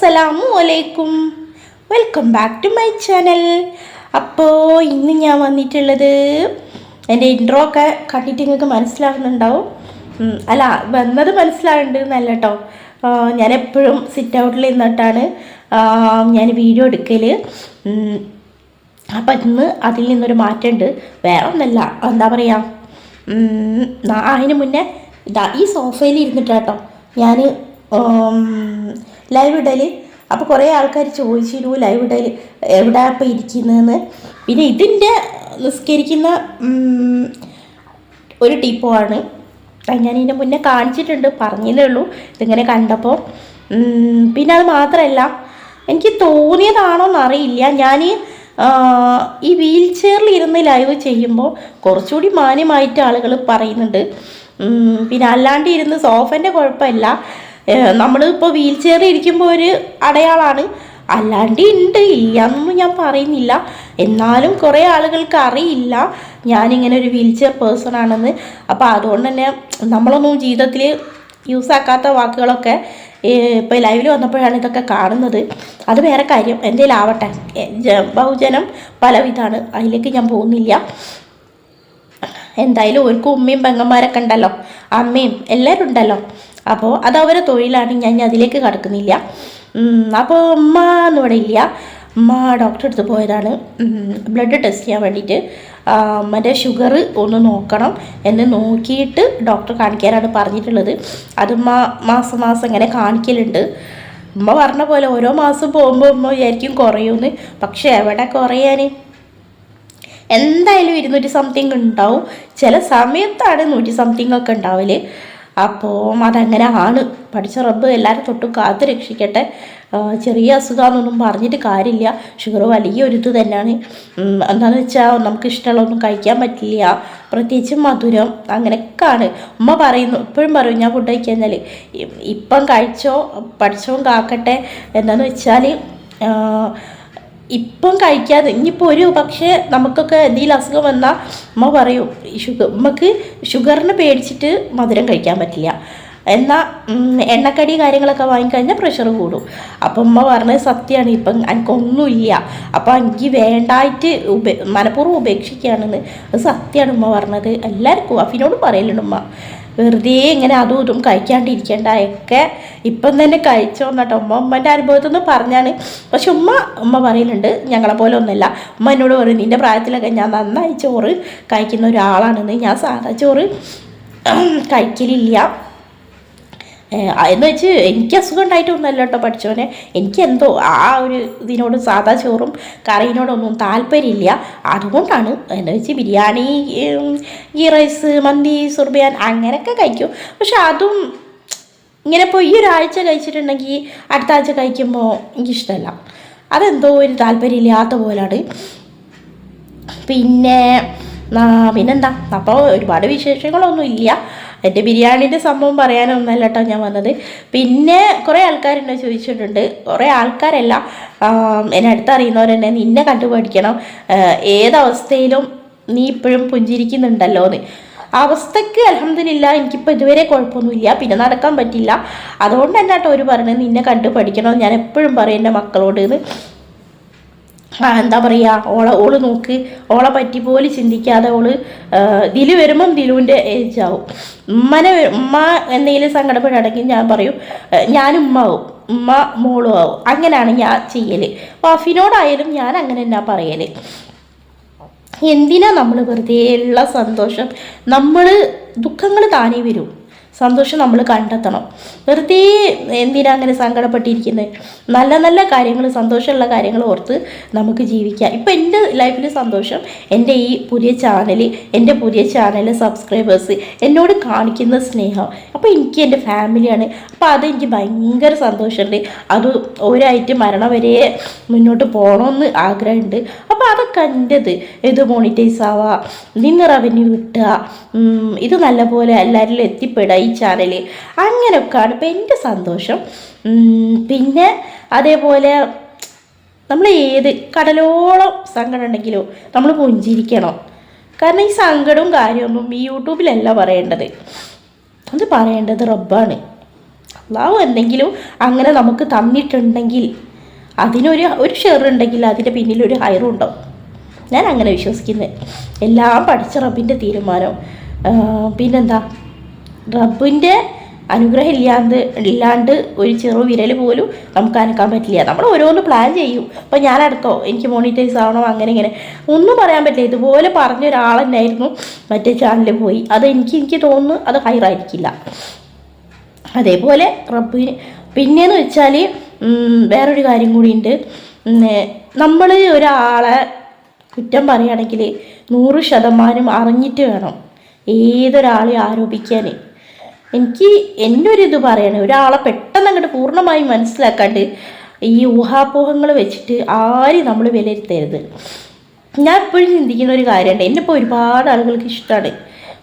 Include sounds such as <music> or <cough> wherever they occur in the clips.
അസ്സലാമു അലൈക്കും. Welcome back to my channel അപ്പോൾ ഇന്ന് ഞാൻ വന്നിട്ടുള്ളത് എന്റെ ഇൻട്രോ ഒക്കെ കണ്ടിട്ട് നിങ്ങൾക്ക് മനസ്സിലാവുന്നുണ്ടാവും. അല്ല വന്നത് മനസ്സിലാവുന്നുണ്ട് എന്നല്ല കേട്ടോ ഞാൻ എപ്പോഴും സിറ്റ് ഔട്ടിൽ നിന്നിട്ടാണ് ഞാൻ വീഡിയോ എടുക്കൽ അപ്പം ഇന്ന് അതിൽ നിന്നൊരു മാറ്റമുണ്ട്. വേറെ ഒന്നല്ല എന്താ പറയുക അതിന് മുന്നേ ഇതാ ഈ സോഫയിൽ ഇരുന്നിട്ടാട്ടോ. ഞാൻ ലൈവ് ഇടൽ അപ്പോൾ കുറേ ആൾക്കാർ ചോദിച്ചിരുന്നു ലൈവ് ഇടൽ എവിടെ അപ്പം ഇരിക്കുന്നതെന്ന്? പിന്നെ ഇതിന്റെ നിസ്കരിക്കുന്ന ഒരു ടിപ്പോ ആണ്. ഞാൻ ഇതിന്റെ മുന്നേ കാണിച്ചിട്ടുണ്ട് പറഞ്ഞതേ ഉള്ളൂ. ഇതിങ്ങനെ കണ്ടപ്പോൾ പിന്നെ അത് മാത്രമല്ല എനിക്ക് തോന്നിയതാണോ എന്നറിയില്ല. ഞാൻ ഈ വീൽ ചെയറിൽ ഇരുന്ന് ലൈവ് ചെയ്യുമ്പോൾ കുറച്ചുകൂടി മാന്യമായിട്ട് ആളുകൾ പറയുന്നുണ്ട്. പിന്നെ അല്ലാണ്ട് ഇരുന്ന് സോഫന്റെ കുഴപ്പമില്ല. നമ്മളിപ്പോൾ വീൽ ചെയറിൽ ഇരിക്കുമ്പോൾ ഒരു അടയാളാണ്. അല്ലാണ്ട് ഉണ്ട് ഇല്ല എന്നൊന്നും ഞാൻ പറയുന്നില്ല. എന്നാലും കുറേ ആളുകൾക്ക് അറിയില്ല. ഞാനിങ്ങനെ ഒരു വീൽ ചെയർ പേഴ്സൺ ആണെന്ന്. അപ്പോൾ അതുകൊണ്ട് തന്നെ നമ്മളൊന്നും ജീവിതത്തിൽ യൂസ് ആക്കാത്ത വാക്കുകളൊക്കെ ഇപ്പോൾ ലൈവിൽ വന്നപ്പോഴാണ് ഇതൊക്കെ കാണുന്നത്. അത് വേറെ കാര്യം. എന്തേലും ആവട്ടെ. ബഹുജനം പലവിധാണ്. അതിലേക്ക് ഞാൻ പോകുന്നില്ല. എന്തായാലും ഒരു ഉമ്മയും പെങ്ങന്മാരൊക്കെ ഉണ്ടല്ലോ. അമ്മയും എല്ലാവരും ഉണ്ടല്ലോ. അപ്പോൾ അത് അവരെ തൊഴിലാണ്. ഞാൻ അതിലേക്ക് കടക്കുന്നില്ല. അപ്പോൾ അപ്പോൾ ഉമ്മ എന്നിവിടെ ഇല്ല. ഉമ്മ ഡോക്ടറെ അടുത്ത് പോയതാണ്. ബ്ലഡ് ടെസ്റ്റ് ചെയ്യാൻ വേണ്ടിയിട്ട്. അമ്മന്റെ ഷുഗർ ഒന്ന് നോക്കണം. എന്ന് നോക്കിയിട്ട് ഡോക്ടർ കാണിക്കാനാണ് പറഞ്ഞിട്ടുള്ളത്. അത് ഉമ്മ മാസം മാസം ഇങ്ങനെ കാണിക്കലുണ്ട്. ഉമ്മ പറഞ്ഞ പോലെ ഓരോ മാസം പോകുമ്പോൾ ഉമ്മ വിചാരിക്കും കുറയുമെന്ന് പക്ഷേ എവിടെ കുറയാൻ എന്തായാലും ഇരുന്നൂറ്റി സംതിങ് ഉണ്ടാവും. ചില സമയത്താണ് നൂറ്റി സംതിങ് ഒക്കെ ഉണ്ടാവൽ. അപ്പോൾ അതങ്ങനെ ആണ്. പഠിച്ച റബ്ബ് എല്ലാവരും തൊട്ടും കാത്ത് രക്ഷിക്കട്ടെ. ചെറിയ അസുഖമാണെന്നൊന്നും പറഞ്ഞിട്ട് കാര്യമില്ല. ഷുഗർ വലിയൊരു ഇത് തന്നെയാണ്. എന്താണെന്ന് വെച്ചാൽ നമുക്ക് ഇഷ്ടമുള്ളതൊന്നും കഴിക്കാൻ പറ്റില്ല. പ്രത്യേകിച്ച് മധുരം അങ്ങനെയൊക്കെയാണ്. ഉമ്മ പറയുന്നു ഇപ്പോഴും പറയും ഞാൻ ഫുഡ് കഴിക്കാൻ ഇപ്പം കഴിച്ചോ പഠിച്ചോ കാക്കട്ടെ എന്താണെന്ന് വെച്ചാൽ ഇപ്പം കഴിക്കാതെ ഇനിയിപ്പോൾ ഒരു പക്ഷേ നമുക്കൊക്കെ എന്തെങ്കിലും അസുഖം വന്നാൽ അമ്മ പറയും ഷുഗർ നമുക്ക് ഷുഗറിന് പേടിച്ചിട്ട് മധുരം കഴിക്കാൻ പറ്റില്ല. എന്നാൽ എണ്ണക്കടി കാര്യങ്ങളൊക്കെ വാങ്ങിക്കഴിഞ്ഞാൽ പ്രഷർ കൂടും. അപ്പം അമ്മ പറഞ്ഞത് സത്യമാണ് ഇപ്പം എനിക്കൊന്നുമില്ല അപ്പം എനിക്ക് വേണ്ടായിട്ട് ഉപ മനഃപൂർവം ഉപേക്ഷിക്കുകയാണെന്ന്. അത് സത്യമാണ് ഉമ്മ പറഞ്ഞത്. എല്ലാവർക്കും അഫിനോട് പറയലുണ്ട് ഉമ്മ. വെറുതെ ഇങ്ങനെ അതും ഇതും കഴിക്കാണ്ടിരിക്കേണ്ട ഒക്കെ ഇപ്പം തന്നെ കഴിച്ചോ എന്നിട്ട് ഉമ്മ ഉമ്മന്റെ അനുഭവത്തിൽ നിന്ന് പറഞ്ഞാണ്. പക്ഷെ ഉമ്മ ഉമ്മ പറയുന്നുണ്ട് ഞങ്ങളെ പോലെ ഒന്നുമില്ല. ഉമ്മ എന്നോട് പറയും നിന്റെ പ്രായത്തിലൊക്കെ ഞാൻ നന്നായി ചോറ് കഴിക്കുന്ന ഒരാളാണെന്ന്. ഞാൻ സാധാ ചോറ് <clears throat> കഴിക്കലില്ല. എന്ന് വെച്ച് എനിക്ക് അസുഖം ഉണ്ടായിട്ടൊന്നുമല്ല കേട്ടോ പഠിച്ചവനെ. എനിക്ക് എന്തോ ആ ഒരു ഇതിനോട് സാദാ ചോറും കറിയിനോടൊന്നും താല്പര്യമില്ല. അതുകൊണ്ടാണ് എന്ന് വെച്ച് ബിരിയാണി ഈ റൈസ് മന്തി സുർബിയാൻ അങ്ങനെയൊക്കെ കഴിക്കും. പക്ഷെ അതും ഇങ്ങനെ ഇപ്പോൾ ഈ ഒരാഴ്ച കഴിച്ചിട്ടുണ്ടെങ്കിൽ അടുത്ത ആഴ്ച കഴിക്കുമ്പോൾ എനിക്കിഷ്ടമല്ല. അതെന്തോ ഒരു താല്പര്യമില്ലാത്ത പോലാണ്. പിന്നെ പിന്നെന്താ? അപ്പോൾ ഒരുപാട് വിശേഷങ്ങളൊന്നും ഇല്ല എന്റെ ബിരിയാണീന്റെ സംഭവം പറയാനൊന്നല്ല കേട്ടോ ഞാൻ വന്നത്. പിന്നെ കുറേ ആൾക്കാർ എന്നെ ചോദിച്ചിട്ടുണ്ട്. കുറേ ആൾക്കാരല്ല എന്നെ അടുത്തറിയുന്നവരെന്നെ നിന്നെ കണ്ടുപഠിക്കണം. ഏതവസ്ഥയിലും നീ ഇപ്പോഴും പുഞ്ചിരിക്കുന്നുണ്ടല്ലോ എന്ന് അവസ്ഥയ്ക്ക് അലഹമില്ല എനിക്കിപ്പോൾ ഇതുവരെ കുഴപ്പമൊന്നുമില്ല. പിന്നെ നടക്കാൻ പറ്റില്ല. അതുകൊണ്ട് തന്നെ കേട്ടോ ഒരു പറഞ്ഞത്. നിന്നെ കണ്ടു പഠിക്കണം ഞാൻ എപ്പോഴും പറയും എന്റെ മക്കളോട് എന്ന്. എന്താ പറയുക ഓളെ ഓൾ നോക്ക്. ഓളെ പറ്റി പോലും ചിന്തിക്കാതെ ഓൾ ദിലു വരുമ്പം ദിലുവിന്റെ ഏജ് ആവും ഉമ്മനെ ഉമ്മ എന്തെങ്കിലും സങ്കടപ്പെടുകയാണെങ്കിൽ ഞാൻ പറയും ഞാൻ ഉമ്മ ആവും. ഉമ്മ മോളും ആവും. അങ്ങനെയാണ് ഞാൻ ചെയ്യൽ വാഫിനോടായാലും ഞാൻ അങ്ങനെ തന്നെ പറയൽ എന്തിനാ നമ്മൾ വെറുതെ ഉള്ള സന്തോഷം? നമ്മൾ ദുഃഖങ്ങൾ താനേ വരും. സന്തോഷം നമ്മൾ കണ്ടെത്തണം. വെറുതെ എന്തിനാ അങ്ങനെ സങ്കടപ്പെട്ടിരിക്കുന്നത് നല്ല നല്ല കാര്യങ്ങൾ സന്തോഷമുള്ള കാര്യങ്ങൾ ഓർത്ത് നമുക്ക് ജീവിക്കാം. ഇപ്പം എന്റെ ലൈഫിൽ സന്തോഷം എന്റെ ഈ പുതിയ ചാനൽ എന്റെ പുതിയ ചാനൽ സബ്സ്ക്രൈബേഴ്സ് എന്നോട് കാണിക്കുന്ന സ്നേഹം. അപ്പോൾ എനിക്ക് എന്റെ ഫാമിലിയാണ്. അപ്പോൾ അതെനിക്ക് ഭയങ്കര സന്തോഷമുണ്ട് അത് ഒരായിട്ട് മരണം വരെ മുന്നോട്ട് പോകണമെന്ന് ആഗ്രഹമുണ്ട് അപ്പോൾ അതൊക്കെ എന്റെത് ഇത് മോണിറ്റൈസ് ആവുക നിന്ന് റവന്യൂ കിട്ടുക ഇത് നല്ലപോലെ എല്ലാവരിലും എത്തിപ്പെടുക ഈ ചാനൽ അങ്ങനെയൊക്കെയാണ് ഇപ്പം എന്റെ സന്തോഷം. പിന്നെ അതേപോലെ നമ്മൾ ഏത് കടലോളം സങ്കടം ഉണ്ടെങ്കിലോ നമ്മൾ പുഞ്ചിരിക്കണം. കാരണം ഈ സങ്കടവും കാര്യമൊന്നും ഈ യൂട്യൂബിലല്ല പറയേണ്ടത്. അത് പറയേണ്ടത് റബ്ബാണ്. അള്ളാഹു എന്തെങ്കിലും അങ്ങനെ നമുക്ക് തന്നിട്ടുണ്ടെങ്കിൽ അതിനൊരു ഒരു ഷെയർ ഉണ്ടെങ്കിൽ അതിന്റെ പിന്നിലൊരു ഹയറും ഞാൻ അങ്ങനെ വിശ്വസിക്കുന്നത്. എല്ലാം പഠിച്ച റബ്ബിന്റെ തീരുമാനം. പിന്നെന്താ? റബ്ബിന്റെ അനുഗ്രഹം ഇല്ലാണ്ട് ഇല്ലാണ്ട് ഒരു ചെറു വിരൽ പോലും നമുക്ക് അനക്കാൻ പറ്റില്ല. നമ്മൾ ഓരോന്ന് പ്ലാൻ ചെയ്യും. അപ്പോൾ അടുത്തോ എനിക്ക് മോണിറ്റൈസ് ആവണം അങ്ങനെ ഇങ്ങനെ. ഒന്നും പറയാൻ പറ്റില്ല. ഇതുപോലെ പറഞ്ഞ ഒരാളെന്നായിരുന്നു മറ്റേ ചാനലിൽ പോയി. അത് എനിക്ക് എനിക്ക് തോന്നുന്നു അത് ഹൈറായിരിക്കില്ല അതേപോലെ റബ്ബിന് പിന്നെയെന്ന് വെച്ചാൽ വേറൊരു കാര്യം കൂടിയുണ്ട്. നമ്മൾ ഒരാളെ കുറ്റം പറയുകയാണെങ്കിൽ നൂറ് ശതമാനം അറിഞ്ഞിട്ട് വേണം ഏതൊരാളെ ആരോപിക്കാൻ എനിക്ക് ഇത് പറയണേ ഒരാളെ പെട്ടെന്ന് അങ്ങോട്ട് പൂർണമായും മനസ്സിലാക്കാണ്ട് ഈ ഊഹാപോഹങ്ങൾ വെച്ചിട്ട് ആരും നമ്മൾ വിലയിരുത്തരുത്. ഞാൻ എപ്പോഴും ചിന്തിക്കുന്ന ഒരു കാര്യമുണ്ട് എന്നെ ഇപ്പോൾ ഒരുപാട് ആളുകൾക്ക് ഇഷ്ടമാണ്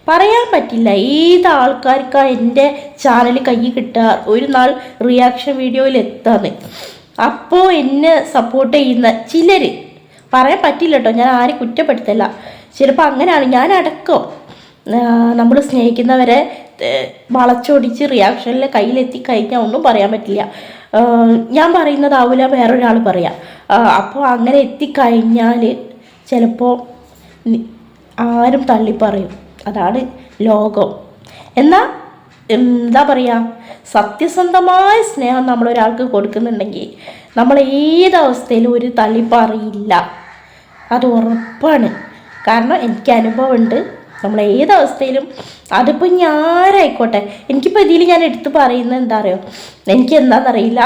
പറയാൻ പറ്റില്ല ഏത് ആൾക്കാർക്കാ എന്റെ ചാനൽ കൈ കിട്ടുക ഒരു നാൾ റിയാക്ഷൻ വീഡിയോയിൽ എത്താന്ന്. അപ്പോൾ എന്നെ സപ്പോർട്ട് ചെയ്യുന്ന ചിലർ പറയാൻ പറ്റില്ല കേട്ടോ ഞാൻ ആരെ കുറ്റപ്പെടുത്തല്ല. ചിലപ്പോൾ അങ്ങനെയാണ് ഞാൻ അടക്കം. നമ്മൾ സ്നേഹിക്കുന്നവരെ വളച്ചൊടിച്ച് റിയാക്ഷനിൽ കയ്യിലെത്തി കഴിഞ്ഞാൽ ഒന്നും പറയാൻ പറ്റില്ല. ഞാൻ പറയുന്നതാവില്ല വേറൊരാൾ പറയാം. അപ്പോൾ അങ്ങനെ എത്തിക്കഴിഞ്ഞാൽ ചിലപ്പോൾ ആരും തള്ളിപ്പറയും. അതാണ് ലോകം. എന്നാൽ എന്താ പറയുക സത്യസന്ധമായ സ്നേഹം നമ്മൾ ഒരാൾക്ക് കൊടുക്കുന്നുണ്ടെങ്കിൽ നമ്മൾ ഏതവസ്ഥയിലും ഒരു തള്ളിപ്പറിയില്ല. അത് ഉറപ്പാണ്. കാരണം എനിക്ക് അനുഭവമുണ്ട്. നമ്മൾ ഏതവസ്ഥയിലും അതിപ്പോൾ ഞാനായിക്കോട്ടെ എനിക്കിപ്പോൾ ഇതിൽ ഞാൻ എടുത്തു പറയുന്നത് എന്താ അറിയോ? എനിക്ക് എന്താണെന്നറിയില്ല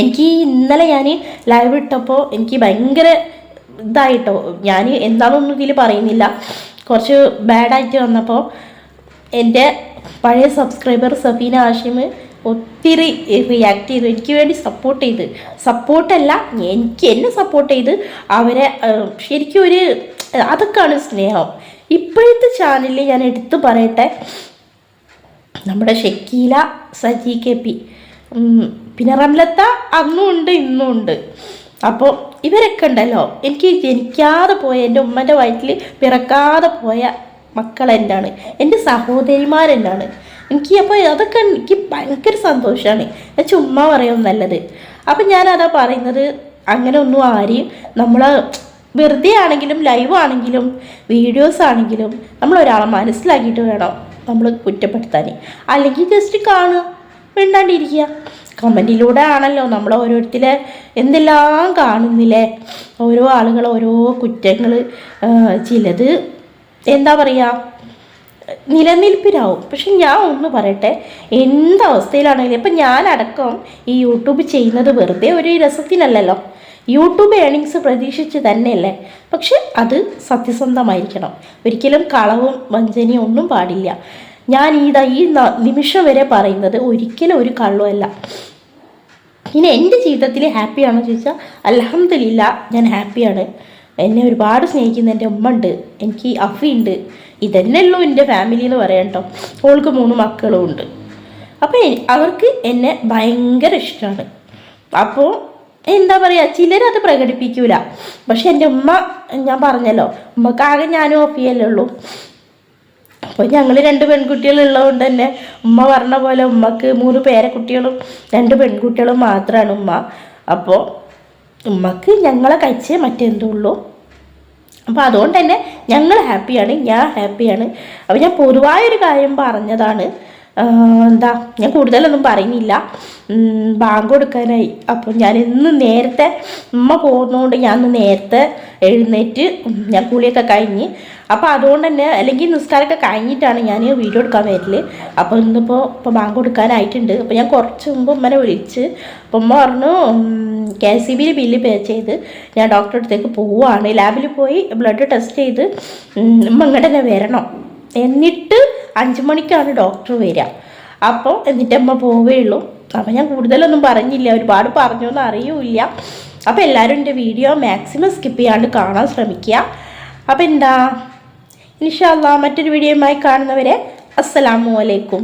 എനിക്ക് ഇന്നലെ ഞാൻ ലൈവ് ഇട്ടപ്പോൾ എനിക്ക് ഭയങ്കര ഇതായിട്ടോ. ഞാൻ എന്താണെന്നൊന്നും ഇതിൽ പറയുന്നില്ല. കുറച്ച് ബാഡായിട്ട് വന്നപ്പോൾ എന്റെ പഴയ സബ്സ്ക്രൈബർ സഫീന ആഷിം ഒത്തിരി റിയാക്ട് ചെയ്തു. എനിക്ക് വേണ്ടി സപ്പോർട്ട് ചെയ്ത്. സപ്പോർട്ടല്ല എനിക്ക് എന്നെ സപ്പോർട്ട് ചെയ്ത് അവരെ ശരിക്കും ഒരു അതൊക്കെയാണ് സ്നേഹം. ഇപ്പോഴത്തെ ചാനലിൽ ഞാൻ എടുത്തു പറയട്ടെ. നമ്മുടെ ഷക്കീല സജി കെ പി പിന്നെ റംലത്ത അന്നും ഉണ്ട് ഇന്നും ഉണ്ട്. അപ്പോൾ ഇവരൊക്കെ ഉണ്ടല്ലോ. എനിക്ക് ജനിക്കാതെ പോയ എന്റെ ഉമ്മന്റെ വയറ്റിൽ പിറക്കാതെ പോയ മക്കൾ എന്നാണ് എന്റെ സഹോദരിമാരെന്നാണ് എനിക്ക് അപ്പോൾ അതൊക്കെ എനിക്ക് ഭയങ്കര സന്തോഷമാണ് ഞാൻ ചുമ്മാ പറയും നല്ലത്. അപ്പം ഞാനതാ പറയുന്നത് അങ്ങനെ ഒന്നും ആരെയും നമ്മൾ വെറുതെ ആണെങ്കിലും ലൈവ് ആണെങ്കിലും വീഡിയോസ് ആണെങ്കിലും നമ്മൾ ഒരാളെ മനസ്സിലാക്കിയിട്ട് വേണം നമ്മൾ കുറ്റപ്പെടുത്താൻ. അല്ലെങ്കിൽ ജസ്റ്റ് കാണുക മിണ്ടാണ്ടിരിക്കുക. കമന്റിലൂടെ ആണല്ലോ നമ്മൾ ഓരോരുത്തരെ എന്തെല്ലാം കാണുന്നില്ലേ? ഓരോ ആളുകൾ ഓരോ കുറ്റങ്ങൾ ചിലത് എന്താ പറയുക നിലനിൽപ്പിലാവും. പക്ഷെ ഞാൻ ഒന്ന് പറയട്ടെ എന്തവസ്ഥയിലാണെങ്കിലും ഇപ്പം ഞാനടക്കം ഈ യൂട്യൂബ് ചെയ്യുന്നത് വെറുതെ ഒരു രസത്തിനല്ലല്ലോ യൂട്യൂബ് ഏണിങ്സ് പ്രതീക്ഷിച്ച് തന്നെയല്ലേ? പക്ഷെ അത് സത്യസന്ധമായിരിക്കണം. ഒരിക്കലും കളവും വഞ്ചനയും ഒന്നും പാടില്ല. ഞാൻ ഇതാ ഈ നിമിഷം വരെ പറയുന്നത് ഒരിക്കലും ഒരു കള്ളുമല്ല ഇനി എന്റെ ജീവിതത്തിൽ ഹാപ്പിയാണോ ചോദിച്ചാൽ അലഹമില്ല ഞാൻ ഹാപ്പിയാണ്. എന്നെ ഒരുപാട് സ്നേഹിക്കുന്ന എന്റെ ഉമ്മ ഉണ്ട് എനിക്ക് അഫി ഉണ്ട് ഇതന്നെ ഉള്ളൂ എന്റെ ഫാമിലി എന്ന് പറയാം കേട്ടോ. ഓൾക്ക് മൂന്ന് മക്കളും ഉണ്ട് അപ്പോൾ അവർക്ക് എന്നെ ഭയങ്കര ഇഷ്ടമാണ്. അപ്പോൾ എന്താ പറയുക ചിലരത് പ്രകടിപ്പിക്കൂല. പക്ഷെ എന്റെ ഉമ്മ ഞാൻ പറഞ്ഞല്ലോ ഉമ്മക്കാകെ ഞാനും ചെയ്യല്ലേ ഉള്ളൂ. അപ്പോൾ ഞങ്ങൾ രണ്ട് പെൺകുട്ടികളുള്ളതുകൊണ്ട് തന്നെ ഉമ്മ പറഞ്ഞ പോലെ ഉമ്മക്ക് മൂന്ന് പേരക്കുട്ടികളും രണ്ട് പെൺകുട്ടികളും മാത്രമാണ് ഉമ്മ. അപ്പോൾ ഉമ്മക്ക് ഞങ്ങളെ കഴിച്ചേ മറ്റെന്തുള്ളൂ അപ്പോൾ അതുകൊണ്ട് തന്നെ ഞങ്ങൾ ഹാപ്പിയാണ് ഞാൻ ഹാപ്പിയാണ് അപ്പോൾ ഞാൻ പൊതുവായൊരു കാര്യം പറഞ്ഞതാണ്. എന്താ ഞാൻ കൂടുതലൊന്നും പറയുന്നില്ല. ബാങ്ക് കൊടുക്കാനായി. അപ്പോൾ ഞാൻ ഇന്ന് നേരത്തെ ഉമ്മ പോകുന്നതുകൊണ്ട് ഞാൻ ഇന്ന് നേരത്തെ എഴുന്നേറ്റ് ഞാൻ കുളിയൊക്കെ കഴിഞ്ഞ്. അപ്പോൾ അതുകൊണ്ട് തന്നെ അല്ലെങ്കിൽ നിസ്കാരമൊക്കെ കഴിഞ്ഞിട്ടാണ് ഞാൻ വീഡിയോ എടുക്കാൻ വരൽ. അപ്പോൾ ഇന്നിപ്പോൾ ഇപ്പോൾ ബാങ്ക് കൊടുക്കാനായിട്ടുണ്ട്. അപ്പോൾ ഞാൻ കുറച്ച് മുമ്പ് ഉമ്മനെ വിളിച്ച് അപ്പോൾ ഉമ്മ പറഞ്ഞു കെ സി ബിയിൽ ബില്ല് പേ ചെയ്ത് ഞാൻ ഡോക്ടറുടെ അടുത്തേക്ക് പോവുകയാണ്. ലാബിൽ പോയി ബ്ലഡ് ടെസ്റ്റ് ചെയ്ത് ഉമ്മ ഇങ്ങോട്ട് തന്നെ വരണം. എന്നിട്ട് അഞ്ച് മണിക്കാണ് ഡോക്ടർ വരിക. അപ്പോൾ എന്നിട്ട് അമ്മ പോവുകയുള്ളൂ അപ്പോൾ ഞാൻ കൂടുതലൊന്നും പറഞ്ഞില്ല. ഒരുപാട് പറഞ്ഞു എന്ന് അറിയില്ല. അപ്പോൾ എല്ലാവരും എന്റെ വീഡിയോ മാക്സിമം സ്കിപ്പ് ചെയ്യാണ്ട് കാണാൻ ശ്രമിക്കുക. അപ്പോൾ എന്താ? ഇൻഷാല്ല മറ്റൊരു വീഡിയോയുമായി കാണുന്നവരെ അസ്സലാമു അലൈക്കും.